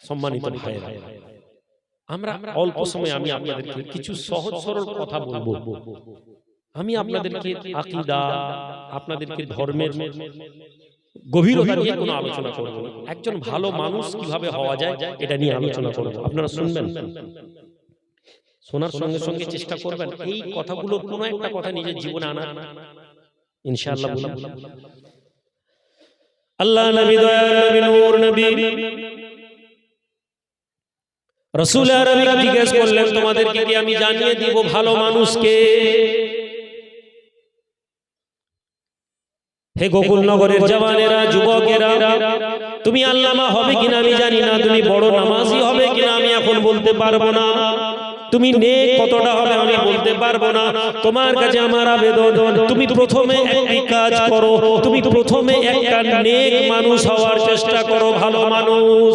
সম্মানিত ভাইয়েরা আমরা অল্প সময় আমি আপনাদেরকে কিছু সহজ সরল কথা বলব। আমি আপনাদেরকে আকীদা আপনাদেরকে ধর্মের গভীরতা নিয়ে কোনো আলোচনা করব একজন ভালো মানুষ কীভাবে হওয়া যায় এটা নিয়ে আলোচনা করব। আপনারা শুনবেন? শোনার সঙ্গে সঙ্গে চেষ্টা করবেন। এই কথাগুলোর কোনো একটা কথা নিজের জীবনে আনা ইনশাআল্লাহ আল্লাহ নবী দয়ার নবী নূর নবী। রসুল আরবি জিজ্ঞেস করলেন তোমাদেরকে কি আমি জানিয়ে দিব ভালো মানুষকে? হে গোকুল নগরের জওয়ানেরা যুবকেরা তুমি আল্লামা হবে কিনা আমি জানি না তুমি বড় নামাজি হবে কিনা আমি এখন বলতে পারব না। তুমি নে কতটা হবে আমি বলতে পারব না। তোমার কাছে আমার আবেদন তুমি প্রথমে একটি কাজ করো তুমি প্রথমে একটা নেক মানুষ হওয়ার চেষ্টা করো ভালো মানুষ।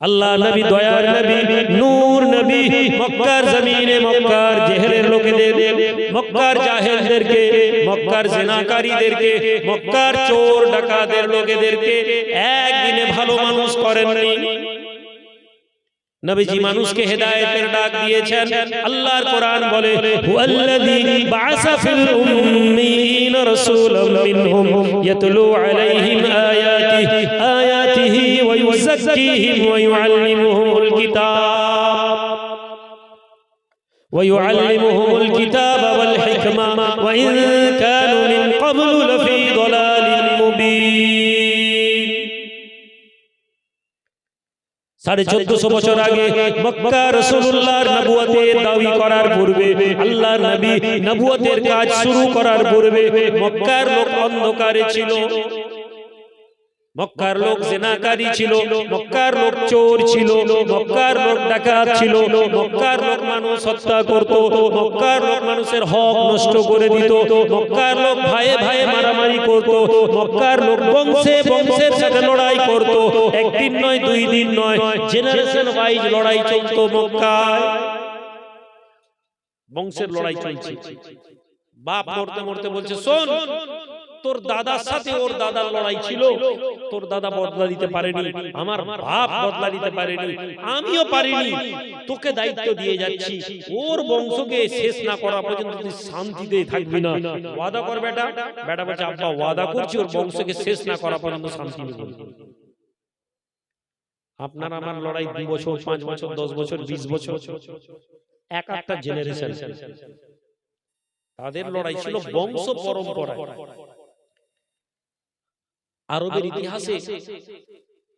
আল্লাহ নবী দয়ার নবী নূর নবী মক্কার জমিনে মক্কার জেহেলের লোকেদের মক্কার জাহেলদেরকে মক্কার জেনাকারীদেরকে মক্কার চোর ডাকাদের লোকেদেরকে একদিনে ভালো মানুষ করেননি। নবীজি মানুষকে হেদায়েতের ডাক দিয়েছেন আল্লাহর কোরআন বলে হুয়াল্লাযী বাআসা ফিল উম্মিয়িন রাসূলাম মিনহুম ইয়াতলু আলাইহিম আয়াতিহি আয়াতিহি ওয়া ইউযাক্কিহিম ওয়া ইউআল্লিমুহুমুল কিতাব ويعلمهم الكتاب والحكمة وإن সাড়ে চোদ্দশো বছর আগে মক্কা রসুল্লাহর নবুয়তের দাবি করার পূর্বে আল্লাহর নবী নবুয়তের কাজ শুরু করার পূর্বে মক্কার লোক অন্ধকারে ছিল। মক্কার লোক জেনাকারী ছিল মক্কার লোক চোর ছিল মক্কার লোক ডাকাত ছিল মক্কার লোক মানুষ হত্যা করত মক্কার লোক মানুষের হক নষ্ট করে দিত মক্কার লোক ভাইয়ে ভাইয়ে মারামারি করত মক্কার লোক বংশে বংশের সাথে লড়াই করত একদিন নয় দুই দিন নয় জেনারেশন ওয়াইজ লড়াই চলতো মক্কায়। বংশের লড়াই চলছে। বাপ মরতে মরতে বলছে শোন তোর দাদার সাথে ওর দাদার লড়াই ছিল তোর দাদা বদলা দিতে পারেনি আমার বাপ বদলা দিতে পারেনি আমিও পারিনি তোকে দায়িত্ব দিয়ে যাচ্ছি। ওর বংশকে শেষ না করা পর্যন্ত তুই শান্তিতে থাকবি না। ওয়াদা কর বেটা। বেটা বলছে আব্বা ওয়াদা করছি ওর বংশকে শেষ না করা পর্যন্ত শান্তি নেব আপনার আমার লড়াই দুই বছর পাঁচ বছর দশ বছর বিশ বছর। এক একটা জেনারেশন তাদের লড়াই ছিল বংশ পরম্পরা আরবের ইতিহাসে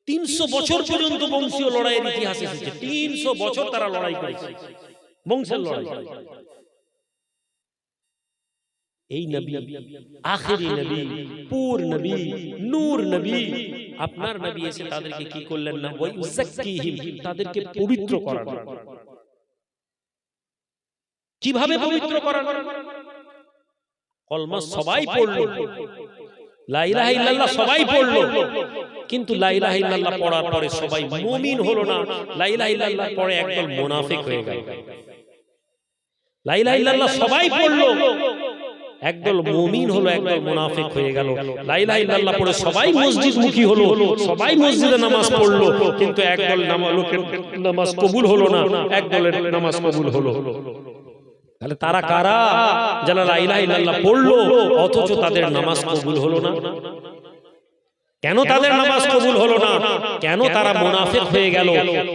তিনশো বছর পর্যন্ত বংশীয় লড়াইয়ের ইতিহাস এসেছে। তিনশো বছর তারা লড়াই করেছে। বংশের লড়াই। এই নবী আখেরি নবী পুর নবী নূর নবী। আপনার নবী এসে তাদেরকে কি করলেন না? ওই তাদেরকে পবিত্র করার কীভাবে পবিত্র করার কলমা সবাই পড়ল। লা ইলাহা ইল্লাল্লাহ সবাই পড়ল। কিন্তু লাইলাহা ইল্লাল্লাহ পড়ার পরে সবাই মুমিন হলো না। লাইলাহা ইল্লাল্লাহ পরে একদল মুনাফিক হয়ে গেল। লা ইলাহা ইল্লাল্লাহ সবাই পড়ল। একদল মুমিন হলো একদল মুনাফিক হয়ে গেল। ইল্লাল্লাহ পড়ে সবাই মসজিদ মুখী হলো। সবাই মসজিদে নামাজ পড়ল। কিন্তু একদল নামাজ লোকের নামাজ কবুল হলো না। একদলের নামাজ কবুল হলো। তাহলে তারা কারা? যারা লা ইলাহা ইল্লাল্লাহ পড়ল অথচ তাদের নামাজ কবুল হলো না। কেন তাদের নামাজ কবুল হলো না? কেন তারা মুনাফিক হয়ে গেল?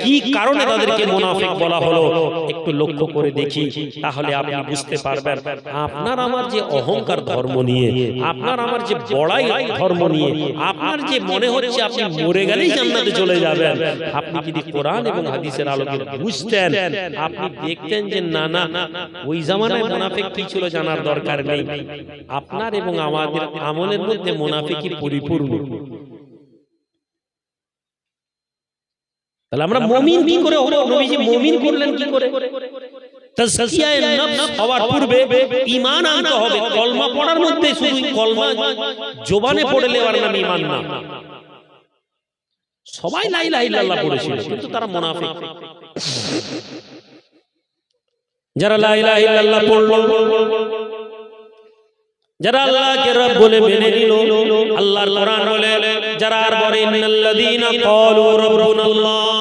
কি কারণে তাদেরকে মুনাফিক বলা হলো? একটু লক্ষ্য করে দেখি তাহলে আপনি বুঝতে পারবেন। আপনার আমার যে অহংকার ধর্ম নিয়ে আপনার আমার যে বড়াই ধর্ম নিয়ে আপনার যে মনে হচ্ছে আপনি মরে গেলেই জান্নাতে চলে যাবেন। আপনি যদি কোরআন এবং হাদিসের আলোকে বুঝতেন আপনি দেখতেন যে না না ওই জামানায় মুনাফিক কি ছিল জানার দরকার নেই। আপনার এবং আমাদের আমলের মধ্যে মুনাফিকই পরিপূর্ণ তাহলে আমরা মুমিন কি করে হলো নবীজি মুমিন করলেন কি করে? হওয়ার পূর্বে ঈমান আনতে হবে কলমা পড়ার মধ্যে শুধু কলমা জবানে পড়ে নেওয়ার নাম ঈমান না সবাই লা ইলাহা ইল্লাল্লাহ পড়েছিল কিন্তু তারা মুনাফিক। যারা লা ইলাহা ইল্লাল্লাহ পড়ল যারা আল্লাহকে রব বলে মেনে নিল আল্লাহর কোরআন বলে যারা আর বলে ইন্নাল্লাযীনা ক্বালু রাব্বুনাল্লাহ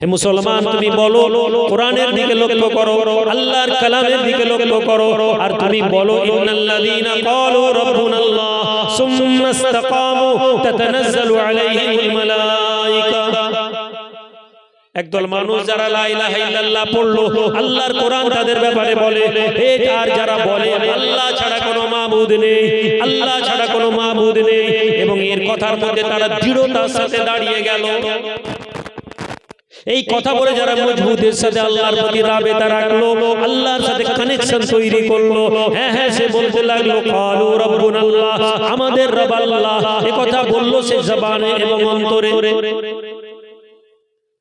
হে মুসলমান, তুমি বলো, কোরআনের দিকে লক্ষ্য করো, আল্লাহর কালামের দিকে লক্ষ্য করো, আর তুমি বলো, ইন্নাল্লাযীনা ক্বালু রাব্বুনাল্লাহ, সুম্মা ইসতাকামু তাতানাজ্জালু আলাইহিমুল মালায়েকা একদল মানুষ যারা লা ইলাহা ইল্লাল্লাহ পড়ল, আল্লাহর কোরআন তাদের ব্যাপারে বলে, হে আর যারা বলে, আল্লাহ ছাড়া কোনো মাবুদ নেই, আল্লাহ ছাড়া কোনো মাবুদ নেই, এবং এর কথার মধ্যে তারা দৃঢ়তার সাথে দাঁড়িয়ে গেল। এই কথা বলে যারা মজবুতের সাথে আল্লাহর প্রতি রাবেতা রাখল আল্লাহর সাথে কানেকশন তৈরি করল। হ্যাঁ হ্যাঁ সে বলতে লাগল কালু রব্বুন আল্লাহ। আমাদের রব আল্লাহ এ কথা বলল সে জবানে এবং অন্তরে।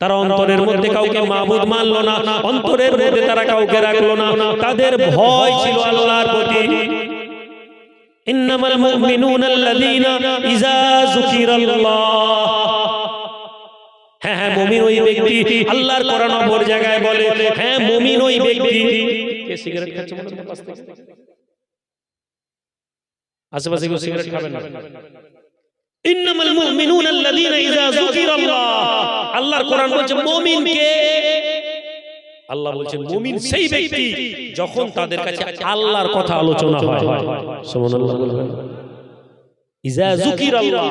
তারা অন্তরের মধ্যে কাউকে মাহবুদ মানলো না অন্তরের মধ্যে তারা কাউকে রাখল না। তাদের ভয় ছিল আল্লাহর প্রতি। ইন্নামাল মুমিনুনা আল্লাযীনা ইযা যুকিরাল্লাহ। হ্যাঁ হ্যাঁ মুমিন ওই ব্যক্তি। আল্লাহর কোরআন অপর জায়গায় বলে হ্যাঁ মুমিন ওই ব্যক্তি। কে সিগারেট খাচ্ছে? আশেপাশে কেউ সিগারেট খাবেন না? ইন্নামাল মুমিনুনা আল্লাযীনা ইযা যুকিরাল্লাহ আল্লাহর কোরআন বলছে মুমিন কে? আল্লাহ বলছেন মুমিন সেই ব্যক্তি যখন তাদের কাছে আল্লাহর কথা আলোচনা হয়। সুবহানাল্লাহ। বলবেন ইযা যুকিরাল্লাহ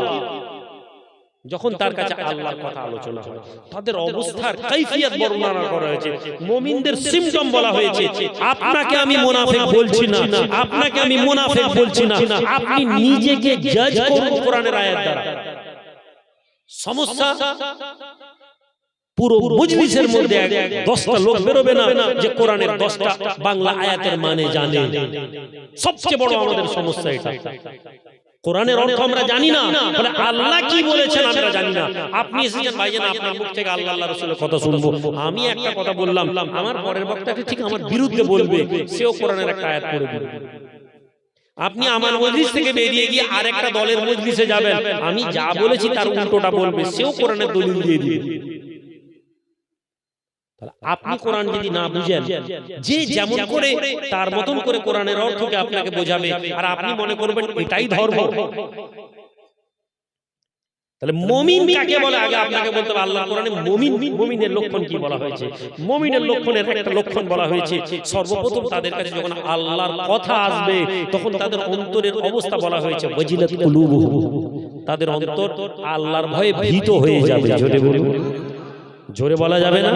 যখন তার কাছে আল্লাহর কথা আলোচনা হয় তাদের অবস্থার কাইফিয়াত বর্ণনা করা হয়েছে। মুমিনদের সিম্পটম বলা হয়েছে আপনাকে আমি মুনাফিক বলছি না। আপনাকে আমি মুনাফিক বলছি না। আপনি নিজেকে জাজ করুন কোরআনের আয়াত দ্বারা। সমস্যা পুরো মজলিসের মধ্যে এক- দশটা লোক বেরোবে না যে কোরআনের দশটা বাংলা আয়াতের মানে জানে। সবচেয়ে বড় আমাদের সমস্যা এটা। কোরআনের অর্থ আমরা জানি না বলে আল্লাহ কি বলেছেন আমরা জানি না। আপনি এসেছেন ভাইজান আপনার মুখ থেকে আল্লাহ আল্লাহ রসুলের কথা শুনব। আমি একটা কথা বললাম আমার পরের বক্তাকে ঠিক আমার বিরুদ্ধে বলবে সেও কোরআনের একটা আয়াত করে দিবে আপনি আমার মজলিস থেকে বেরিয়ে গিয়ে আরেকটা দলের মজলিসে যাবেন। আমি যা বলেছি তার উল্টোটা বলবে সেও কোরআনের দলিল দিয়ে দিবে। তাহলে আপনি কোরআন যদি না বুঝেন যে যেমন করে তার মতন করে কোরআনের অর্থকে আপনাকে বোঝাবে আর আপনি মনে করবেন এটাই ধর্ম। তাহলে মমিন কাকে বলে? আগে আপনাকে বলতে হবে আল্লাহ কোরআনে মমিন মমিনের লক্ষণ কি বলা হয়েছে? মমিনের লক্ষণের একটা লক্ষণ বলা হয়েছে। সর্বপ্রথম তাদের কাছে যখন আল্লাহর কথা আসবে তখন তাদের অন্তরের অবস্থা বলা হয়েছে তাদের অন্তর আল্লাহর ভয়ে ভীত হয়ে যাবে জোরে বলা যাবে না?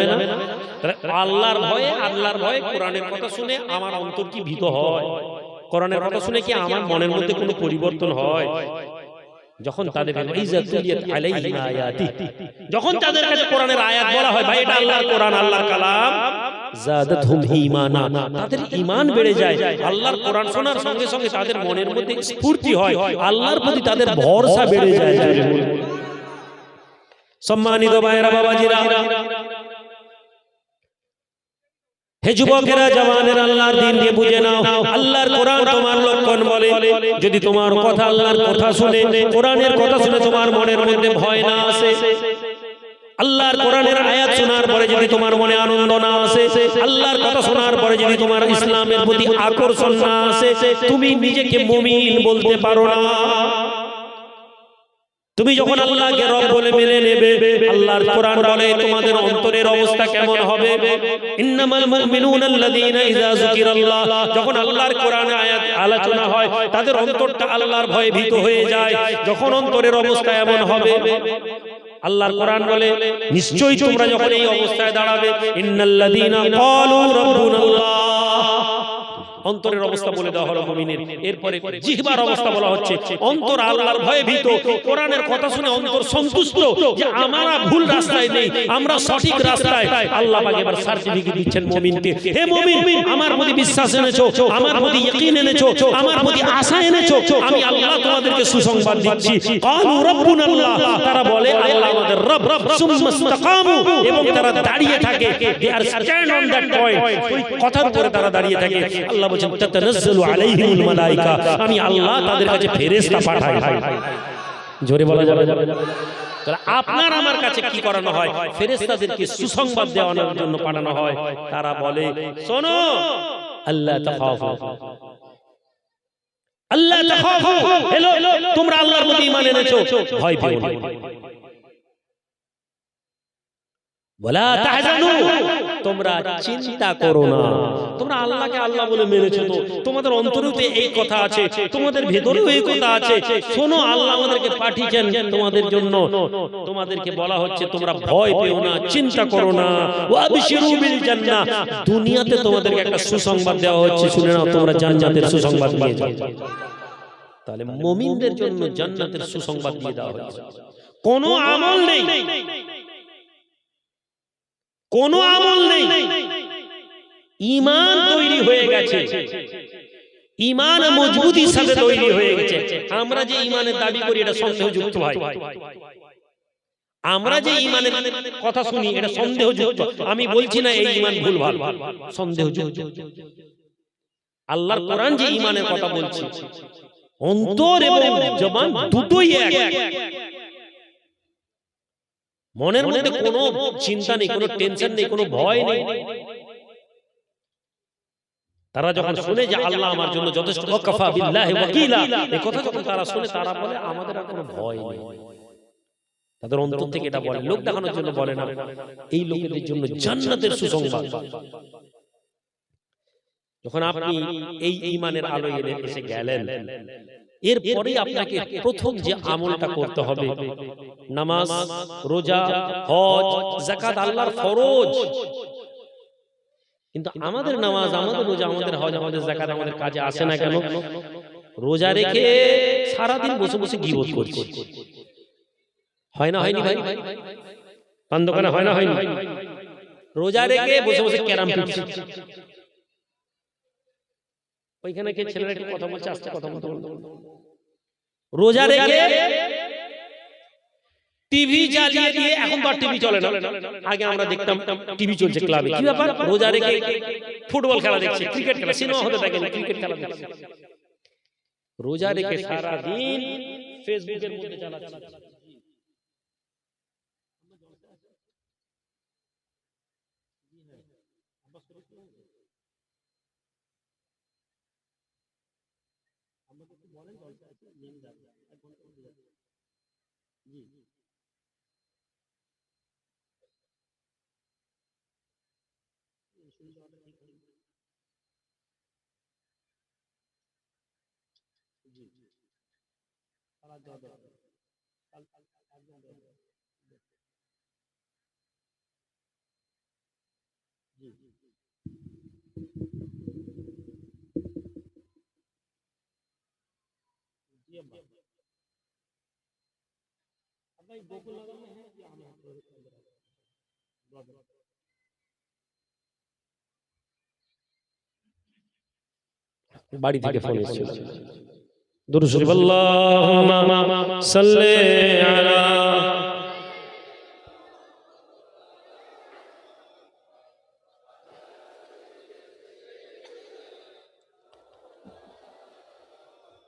আল্লাহর ভয়ে আল্লাহর ভয়ে কোরআনের কথা শুনে আমার অন্তর কি ভীত হয়? কোরআনের কথা শুনে কি আমার মনের মধ্যে কোনো পরিবর্তন হয়? যখন তাদের যখন তাদের কাছে কোরআনের আয়াত বলা হয় ভাই এটা আল্লাহর কোরআন আল্লাহর কালাম। তাদের ঈমান বেড়ে যায়। আল্লাহর কোরআন শোনার সঙ্গে সঙ্গে তাদের মনের মধ্যে স্ফূর্তি হয়। আল্লাহর প্রতি তাদের ভরসা বেড়ে যায়। সম্মানিত ভাইরা বাবাজিরা। হে যুবকেরা, জওয়ানের, আল্লাহর দিন দিয়ে বুঝে নাও। আল্লাহর কোরআন তোমার লক্ষণ বলে। যদি তোমার কথা আল্লাহর কথা শুনে, কোরআনের কথা শুনে তোমার মনের মধ্যে ভয় না আসে, আল্লাহর কোরআনের আয়াত শোনার পরে যদি তোমার মনে আনন্দ না আসে, আল্লাহর কথা শোনার পরে যদি তোমার ইসলামের প্রতি আকর্ষণ না আসে, তুমি নিজেকে মুমিন বলতে পারো না। তুমি যখন আল্লাহকে রব বলে মেনে নেবে আল্লাহর কোরআন বলে তোমাদের অন্তরের অবস্থা কেমন হবে? ইন্নামাল মুমিনুনা আল্লাযীনা ইযা যুকিরাল্লাহ। যখন আল্লাহর কোরআনে আয়াত আলোচনা হয় তাদের অন্তরটা আল্লাহর ভয়ে ভীত হয়ে যায়। যখন অন্তরের অবস্থা এমন হবে আল্লাহর কোরআন বলে নিশ্চয়ই তোমরা যখন এই অবস্থায় দাঁড়াবে ইন্নাল্লাযীনা ক্বালু রাব্বুনাল্লাহ। অন্তরের অবস্থা বলে দেওয়া হলো মুমিনের। এরপরে জিহবার অবস্থা বলা হচ্ছে। অন্তর আল্লাহর ভয়ে ভীত। কোরআনের কথা শুনে অন্তর সন্তুষ্ট যে আমরা ভুল রাস্তায় নেই। আমরা সঠিক রাস্তায় আল্লাহ পাক এবার সার্টিফিকেট দিচ্ছেন মুমিনকে। হে মুমিন আমার প্রতি বিশ্বাস এনেছো আমার প্রতি ইয়াকিন এনেছো আমার প্রতি আশা এনেছো। আমি আল্লাহ তোমাদেরকে সুসংবাদ দিচ্ছি। ক্বালু রাব্বুনাল্লাহ তারা বলে আল্লাহ আমাদের রব। সুম্মা ইসতাকামু। এবং তারা দাঁড়িয়ে থাকে। They are stand on that point ওই কথার উপরে তারা দাঁড়িয়ে থাকে আল্লাহ বলেন তাতানাজ্জালু আলাইহিমুল মালায়েকা আমি আল্লাহ তাদের কাছে ফেরেশতা পাঠাই জোরে বলা যাবে আপনার আমার কাছে কি করানো হয়? ফেরেশতাদেরকে সুসংবাদ দেওয়ানোর জন্য পাঠানো হয়। তারা বলে, শোনো আল্লাহ তাখাফু। আল্লাহ তাখাফু হেলো তোমরা আল্লাহর প্রতি ঈমান এনেছো। ভয় পেও না। ওয়ালা তাহজানু তোমরা চিন্তা করো না। তোমরা আল্লাহকে আল্লাহ বলে মেনেছো তো। তোমাদের অন্তরেও তো এই কথা আছে। তোমাদের ভেতরেও এই কথা আছে। শোনো আল্লাহ আমাদেরকে পাঠিয়েছেন তোমাদের জন্য। তোমাদেরকে বলা হচ্ছে তোমরা ভয় পেও না চিন্তা করো না। ওয়াবশিরু বিল জান্নাহ। দুনিয়াতে তোমাদেরকে একটা সুসংবাদ দেওয়া হচ্ছে। শুনে নাও তোমরা জান্নাতের সুসংবাদ নিয়ে যাও তাহলে মুমিনদের জন্য জান্নাতের সুসংবাদ দিয়ে দেওয়া হচ্ছে কোনো আমল নেই। কোনো আমল নেই। ইমান তৈরি হয়ে গেছে। ইমান মজবুতির সাথে তৈরি হয়ে গেছে। আমরা যে ইমানের দাবি করি, এটা সন্দেহযুক্ত ভাই। আমরা যে ইমানের কথা শুনি, এটা সন্দেহযুক্ত। আমি বলছি না এই ইমান ভুল ভালো। সন্দেহযুক্ত। আল্লাহর কোরআন যে ইমানের কথা বলছে, অন্তর এবং জবান দুটোই এক। মনের মধ্যে কোনো চিন্তা নেই কোনো টেনশন নেই কোনো ভয় নেই। তারা যখন শুনে যে আল্লাহ আমার জন্য যথেষ্ট ওয়াকাফা বিল্লাহি ওয়াকিলা এই কথা যখন তারা শুনে তারা বলে আমাদের আর কোনো ভয় নেই। তাদের অন্তর থেকে এটা বলে লোক দেখানোর জন্য বলে না। এই লোকেদের জন্য জান্নাতের সুসংবাদ। যখন আপনি এই ঈমানের আলোয় এসে গেলেন এরপরে আপনাকে প্রথম যে আমলটা করতে হবে নামাজ রোজা হজ যাকাত আল্লাহর ফরজ। কিন্তু আমাদের নামাজ আমাদের রোজা আমাদের হজ আমাদের যাকাত আমাদের কাজে আসে না কেন? রোজা রেখে সারাদিন বসে বসে গিবত করছি। হয় না হয়নি ভাই? পান দোকানে হয় না। হয়নি? রোজা রেখে বসে বসে ক্যারাম পিটছি ওইখানে কে ছেলেরা একটু কথা বলছে আস্তে কথা বলতে রোজা রেখে টিভি জ্বালিয়ে দিয়ে এখন তো আর টিভি চলে না। আগে আমরা দেখতাম টিভি চলছে ক্লাবে। কি ব্যাপার? রোজা রেখে ফুটবল খেলা দেখছে ক্রিকেট খেলা সিনেমা হতে থাকে ক্রিকেট খেলা দেখছে। রোজা রেখে সারা দিন ফেসবুকের মধ্যে চালাচ্ছে। জি তারা যাবে কাল কাল একদম যাবে জি। জি আম্মা अब भाई गोकुल नगर में है कि हम यहाँ पर বাড়ি থেকে ফোন এসেছিল দুরূদ শরীফ আল্লাহুম্মা সাল্লি আলা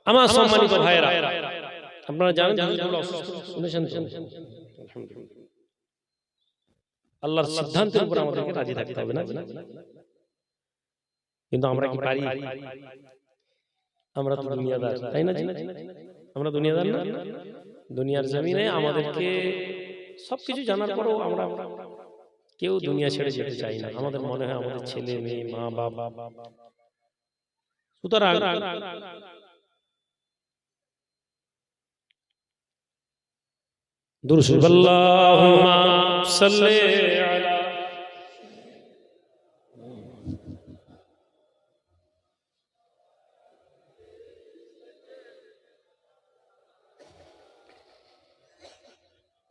আমার সম্মানিত ভাইয়েরা আপনারা জানেন আল্লাহর সিদ্ধান্তের উপর আমাদেরকে রাজি থাকতে হবে না? কিন্তু আমরা কি পারি? আমরা তো দুনিয়াদার তাই না আমরা দুনিয়াদার না? দুনিয়ার জমিনে আমাদেরকে সবকিছু জানার পরেও আমরা কেউ দুনিয়া ছেড়ে যেতে চাই না। আমাদের মনে হয় আমাদের ছেলে মেয়ে মা বাবা। সুতরাং দুরুদ আল্লাহুম্মা সাল্লি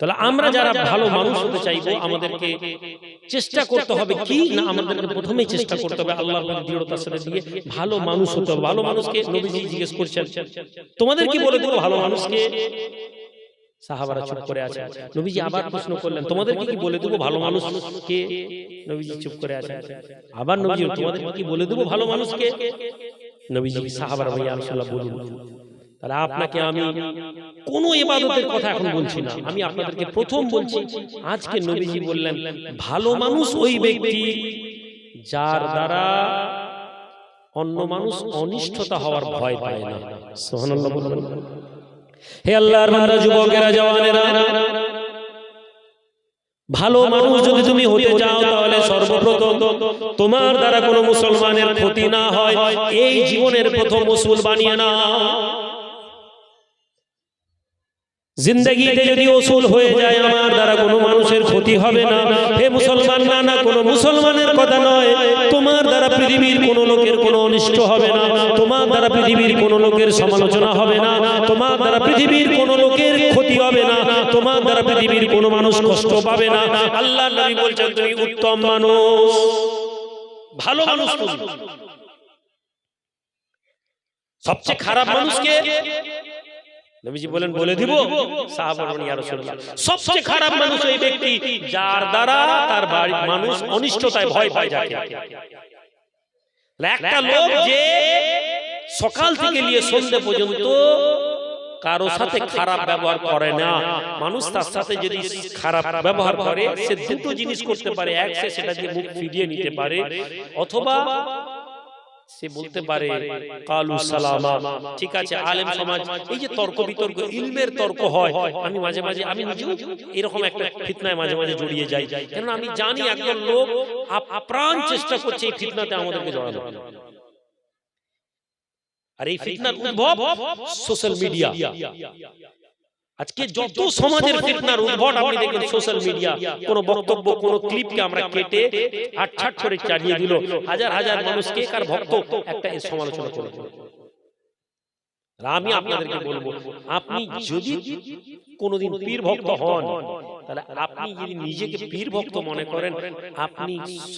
তাহলে আমরা যারা ভালো মানুষ হতে চাইব, আমাদেরকে চেষ্টা করতে হবে কি? না, আমাদেরকে প্রথমেই চেষ্টা করতে হবে আল্লাহর প্রতি দৃঢ়তার সাথে দিয়ে ভালো মানুষ হতে হবে। ভালো মানুষকে জিজ্ঞেস করছেন, তোমাদের কি বলে দেবো ভালো মানুষকে? সাহাবারা চুপ করে আছে নবীজি আবার প্রশ্ন করলেন, তোমাদের কি বলে দেবো ভালো মানুষকে? নবীজি চুপ করে আছে আবার নবীজি, তোমাদের কি বলে দেবো ভালো মানুষকে? নবীজি, সাহাবারা ভাইয়া রাসূলুল্লাহ বলুন তাহলে আপনাকে আমি কোন ইবাদতের কথা এখন বলছি না। আমি আপনাদেরকে প্রথম বলছি, আজকে নবীজি বললেন, ভালো মানুষ ওই ব্যক্তি যার দ্বারা অন্য মানুষ অনিষ্টতা হওয়ার ভয় পায় না। সুবহানাল্লাহ বলবেন হে আল্লাহর বান্দা, যুবকেরা, জওয়ানেরা, ভালো মানুষ যদি তুমি হতে চাও, তাহলে সর্বপ্রথম তোমার দ্বারা কোনো মুসলমানের ক্ষতি না হয়। এই জীবনের প্রথম মুসুল বানিয়ে না জিন্দগিতে যদি ওসুল হয়ে যায় আমার দ্বারা কোনো মানুষের ক্ষতি হবে না। হে মুসলমান না না কোনো মুসলমানের কথা নয়। তোমার দ্বারা পৃথিবীর কোনো লোকের কোনো অনিষ্ট হবে না। তোমার দ্বারা পৃথিবীর কোনো লোকের সমালোচনা হবে না। তোমার দ্বারা পৃথিবীর কোনো লোকের ক্ষতি হবে না। তোমার দ্বারা পৃথিবীর কোনো মানুষ কষ্ট পাবে না। আল্লাহ নবী বলছেন তুমি উত্তম মানুষ। ভালো মানুষ সবচেয়ে খারাপ মানুষকে নবীজি বলেন বলে দিব? সবচেয়ে খারাপ মানুষ ওই ব্যক্তি যার দ্বারা তার বাড়ির মানুষ অনিষ্টতায় ভয় পায় যাকে। একটা লোক যে সকাল থেকে নিয়ে সন্ধ্যে পর্যন্ত কারও সাথে খারাপ ব্যবহার করে না। মানুষ তার সাথে যদি খারাপ ব্যবহার করে সে দুটো জিনিস করতে পারে। এক সে সেটা দিয়ে মুখ ফিরিয়ে নিতে পারে অথবা সে বলতে পারে কালু সালামা। ঠিক আছে আলেম সমাজ এই যে তর্ক বিতর্ক ইলমের তর্ক হয় আমি মাঝে মাঝে আমি নিজেও এরকম একটা ফিতনায় মাঝে মাঝে জড়িয়ে যাই। কেন আমি জানি একজন লোক আপ্রাণ চেষ্টা করছে এই ফিতনাতে আমাদেরকে জড়ানো আর এই ফিতনার উদ্ভব সোশ্যাল মিডিয়া আজকে যত সমাজের ফিতনার উদ্ভব আপনি দেখবেন সোশ্যাল মিডিয়া কোন বক্তব্য কোন ক্লিপকে আমরা কেটে আটছাট করে চালিয়ে দিল। হাজার হাজার মানুষকে কার ভক্ত? একটা সমালোচনা চলে আমি আপনাদেরকে বলব আপনি যদি কোনোদিন পীর ভক্ত হন তাহলে আপনি যদি নিজেকে পীর ভক্ত মনে করেন আপনি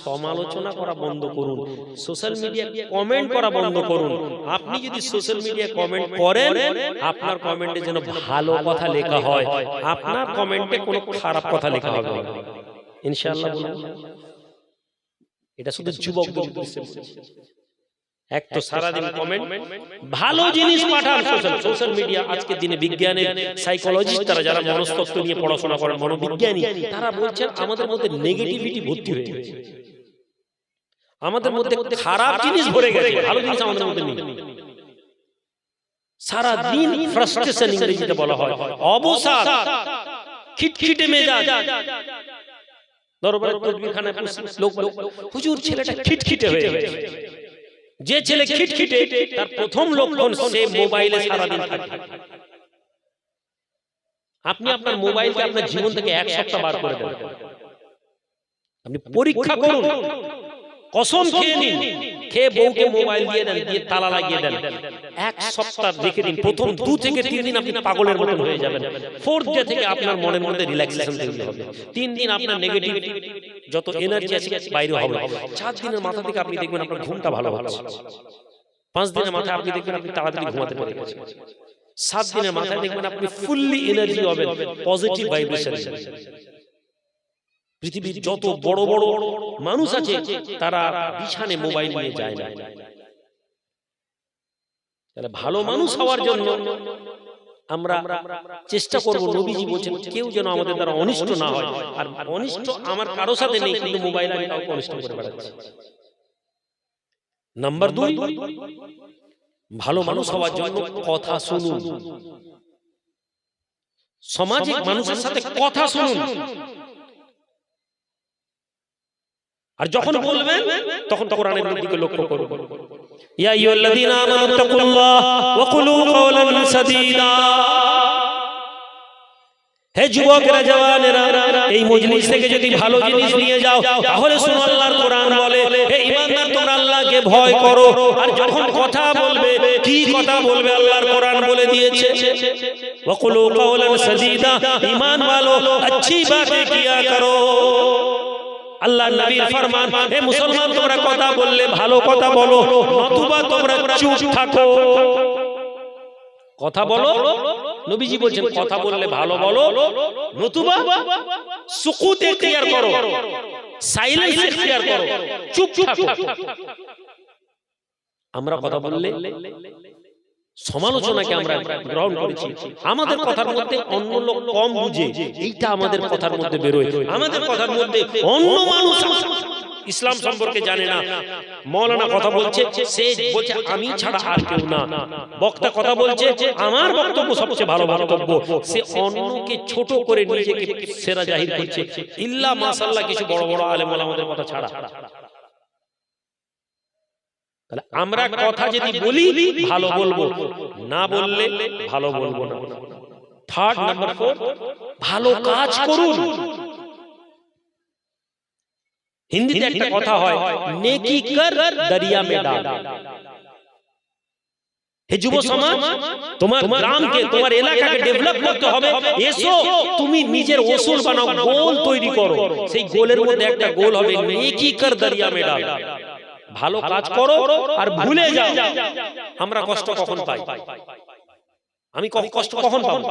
সমালোচনা করা বন্ধ করুন সোশ্যাল মিডিয়া কমেন্ট করা বন্ধ করুন। আপনি যদি সোশ্যাল মিডিয়া কমেন্ট করেন আপনার কমেন্টে যেন ভালো কথা লেখা হয়। আপনার কমেন্টে কোনো খারাপ কথা লেখা হবে না। ইনশাআল্লাহ বলুন। এটা শুধু যুবক। এক তো সারাদিন কমেন্ট ভালো জিনিস পাঠান সোশ্যাল সোশ্যাল মিডিয়া আজকের দিনে বিজ্ঞানের সাইকোলজিস্ট তারা যারা মনস্তত্ত্ব নিয়ে পড়াশোনা করেন মনোবিজ্ঞানী তারা বলছেন আমাদের মধ্যে নেগেটিভিটি ভর্তি হয়ে গেছে আমাদের মধ্যে খারাপ জিনিস ভরে গেছে ভালো জিনিস আমাদের মধ্যে নেই। সারা দিন ফ্রাস্ট্রেশন ইংরেজিতে বলা হয়। অবসাদ। খিটখিটে মেজাজ। দরবারে তদবিরখানায় লোক লোক হুজুর ছেলেটা খিটখিটে হয়ে গেছে যে ছেলে খিটখিটে, তার প্রথম লক্ষণ সে মোবাইলে সারাদিন থাকে। আপনি আপনার মোবাইলকে আপনার জীবন থেকে এক সপ্তাহ বার করে দেন আপনি পরীক্ষা করুন, কসম খেয়ে নিন। খেয়ে বউকে মোবাইল দিয়ে দেন, দিয়ে তালা লাগিয়ে দেন। এক সপ্তাহ রেখে দিন, প্রথম দু থেকে তিন দিন আপনি পাগলের মতন হয়ে যাবেন। ফোর্থ ডে থেকে আপনার মনের মধ্যে রিল্যাক্সেশন তৈরি হবে। তিন দিন আপনার নেগেটিভ যত এনার্জি আছে বাইরে হবে। চার দিনের মাথা থেকে আপনি দেখবেন আপনার ঘুমটা ভালো হচ্ছে। পাঁচ দিনের মাথায় আপনি দেখবেন আপনি তাড়াতাড়ি ঘুমাতে পেরে সাত দিনের মাথায় দেখবেন আপনি ফুললি এনার্জি হবেন পজিটিভ ভাইব্রেশন পৃথিবীর যত বড় বড় মানুষ আছে তারা বিছানে মোবাইল নিয়ে যায় না। তাহলে ভালো মানুষ হওয়ার জন্য আমরা চেষ্টা করব নবীজি বলছেন কেউ যেন আমাদের দ্বারা অনিষ্ট না হয়। আর অনিষ্ট আমার কারও সাথে নেই কিন্তু মোবাইল আমি কাউকে অনিষ্ট করে বেড়াচ্ছি। নাম্বার দুই ভালো মানুষ হওয়ার জন্য কথা শুনুন। সামাজিক মানুষের সাথে কথা শুনুন। আর যখন বলবেন তখন কোরআনের দিকে লক্ষ্য করুন ইয়া আইয়ুহাল্লাযীনা আমানু তাকুল্লাহ ওয়া কুলু কাওলান সাদীদা হে যুবকেরা জওয়ানেরা এই মজলিস থেকে যদি ভালো জিনিস নিয়ে যাও তাহলে শুনো আল্লাহর কোরআন বলে হে ঈমানদার তোমরা আল্লাহকে ভয় করো আর যখন কথা বলবে কি কথা বলবে আল্লাহর কোরআন বলে দিয়েছে ওয়াকুলু কাওলান সাদীদা ঈমান वालो अच्छी बातें किया करो আল্লাহ নবীর ফরমান হে মুসলমান তোমরা কথা বললে ভালো কথা বলো নতুবা তোমরা চুপ থাকো। কথা বলো নবীজি বলছেন কথা বললে ভালো বলো নতুবা সুকুত এখতিয়ার করো। সাইলেন্স এখতিয়ার করো। চুপ থাকো। আমরা কথা বললে সমালোচনাকে আমরা গ্রহণ করেছি। আমাদের কথার মধ্যে অন্য লোক কম বুঝে। এইটা আমাদের কথার মধ্যে বেরোয়। আমাদের কথার মধ্যে অন্য মানুষ ইসলাম সম্পর্কে জানে না। মৌলানা কথা বলছে সে বলছে আমি ছাড়া আর কেউ না। বক্তা কথা বলছে আমার বক্তব্য সবচেয়ে ভালো বক্তব্য। সে অন্যকে ছোট করে নিজেকে সেরা জাহির করছে। ইল্লা মাসাল্লাহ কিছু বড় বড় আলেম আমাদের কথা ছাড়া। তাহলে আমরা কথা যদি বলি ভালো বলব। না বললে ভালো বলব না। থার্ড নাম্বার ফোর ভালো কাজ করুন। হিন্দিতে একটা কথা হয় নেকি কর দরিয়া মে ডাল। হে যুব সমাজ তোমার গ্রামকে তোমার এলাকাকে ডেভেলপ করতে হবে। এসো তুমি নিজের ওসুল বানাও গোল তৈরি করো। সেই গোলের মধ্যে একটা গোল হবে নেকি কর দরিয়া মে ডাল। ভালো কাজ করো আর ভুলে যাও। আমরা কষ্ট কখন পাই? আমি কষ্ট কখন পাবো?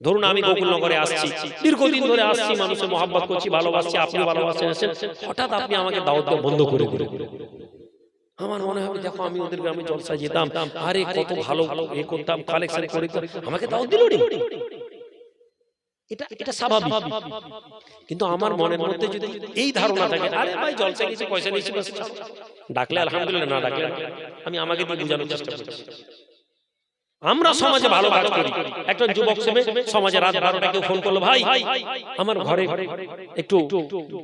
ধরুন আমি গোকুলনগরে আসছি। দীর্ঘদিন ধরে আসছি মানুষের মহাব্বত করছি ভালোবাসছি আপনি ভালোবাসছেন হঠাৎ আপনি আমাকে দাওয়াত দেওয়া বন্ধ করে দিলেন। আমার মনে হবে দেখো আমি ওদের গ্রামে জলসায় যেতাম। আরে কত ভালো এ করতাম কালেকশন করে করে আমাকে দাওয়াত দিল এটা এটা স্বাভাবিক। কিন্তু আমার মনের মধ্যে যদি এই ধারণা থাকে আরে ভাই জলসা পয়সা নিয়েছি বাস। ডাকলে আলহামদুলিল্লাহ না ডাকলে আমি আমাকে দিয়ে বোঝানোর চেষ্টা করছি। আমরা সমাজে ভালো কাজ করি। একটা যুবক সেবে সমাজে রাত বারোটা কেউ ফোন করল ভাই আমার ঘরে একটু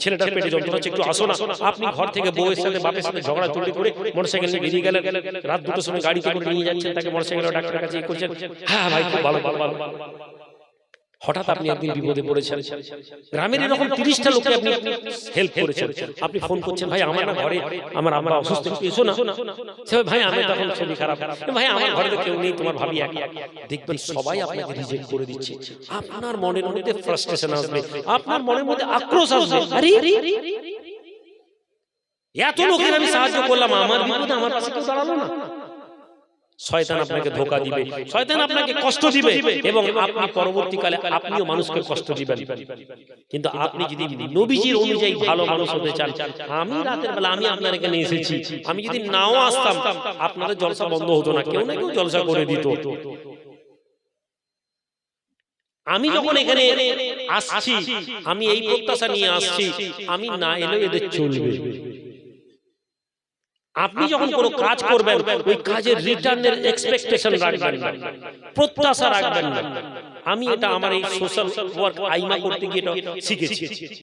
ছেলেটার পেটে যন্ত্রণা হচ্ছে একটু আসো না। আপনি ঘর থেকে বউয়ের সাথে বাপের সাথে ঝগড়া চুরি করে মোটরসাইকেল নিয়ে বেরিয়ে গেলেন। রাত দুটোর সময় গাড়ি করে নিয়ে যাচ্ছেন তাকে মোটরসাইকেল ডাক্তার কাছে করছেন হ্যাঁ ভাই খুব ভালো। ভালো ভালো। হঠাৎ আপনি একদিন বিপদে পড়েছেন গ্রামের এরকম তিরিশটা লোককে আপনি হেল্প করেছেন আপনি ফোন করছেন ভাই আমার না ঘরে আমার আমার অসুস্থ এসো না সে ভাই আমি তখন শরীর খারাপ ভাই আমার ঘরে তো কেউ নেই তোমার ভাবি এক দেখবেন সবাই আপনাকে রিজেক্ট করে দিচ্ছে আপনার মনের মধ্যে ফ্রাস্ট্রেশন আসবে আপনার মনের মধ্যে আক্রোশ আসবে আরে এত লোকের আমি সাহায্য করলাম আমার বিপদে আমার পাশে কেউ দাঁড়াল না শয়তান আপনাকে ধোকা দিবে। শয়তান আপনাকে কষ্ট দিবে এবং আপনি পরবর্তীকালে আপনিও মানুষকে কষ্ট দিবেন। কিন্তু আপনি যদি নবীজির অনুযায়ী ভালো মানুষ হতে চান আমি রাতের বেলা আমি আপনার এখানে এসেছি। আমি যদি নাও আসতাম আপনাদের জলসা বন্ধ হতো না কেউ না কেউ জলসা করে দিত। আমি যখন এখানে আসছি আমি এই প্রত্যাশা নিয়ে আসছি আমি না এলেও এদের চলবে। আপনি যখন কোনো কাজ করবেন ওই কাজের রিটার্নের এক্সপেকটেশন রাখবেন না। প্রত্যাশা রাখবেন না। আমি এটা আমার এই সোশ্যাল ওয়ার্ক আইমা করতে গিয়ে এটা শিখেছি।